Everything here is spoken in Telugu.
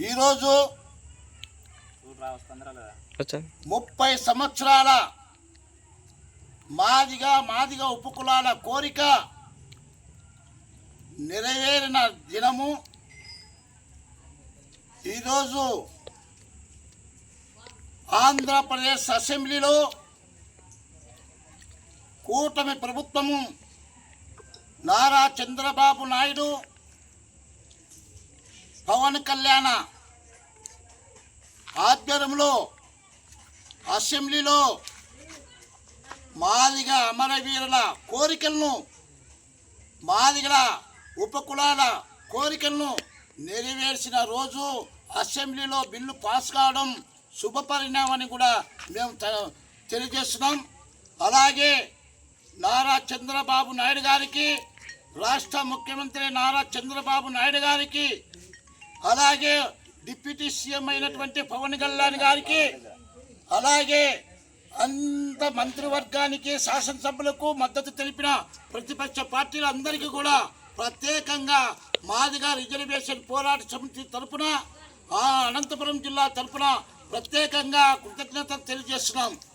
ఈరోజు ముప్పై సంవత్సరాల మాదిగా మాదిగా ఉపకులాల కోరిక నెరవేరిన దినము. ఈరోజు ఆంధ్రప్రదేశ్ అసెంబ్లీలో కూటమి ప్రభుత్వము నారా చంద్రబాబు నాయుడు పవన్ కళ్యాణ ఆధ్వర్యంలో అసెంబ్లీలో మాదిగ అమరవీరుల కోరికలను మాదిగల ఉపకులాల కోరికలను నెరవేర్చిన రోజు అసెంబ్లీలో బిల్లు పాస్ కావడం శుభపరిణామని కూడా మేము తెలియజేస్తున్నాం. అలాగే నారా చంద్రబాబు నాయుడు గారికి రాష్ట్ర ముఖ్యమంత్రి నారా చంద్రబాబు నాయుడు గారికి అలాగే డిప్యూటీ సీఎం అయినటువంటి పవన్ కళ్యాణ్ గారికి అలాగే అంత మంత్రివర్గానికి శాసనసభలకు మద్దతు తెలిపిన ప్రతిపక్ష పార్టీలందరికీ కూడా ప్రత్యేకంగా మాదిగా రిజర్వేషన్ పోరాట సమితి తరపున అనంతపురం జిల్లా తరపున ప్రత్యేకంగా కృతజ్ఞతలు తెలియజేస్తున్నాం.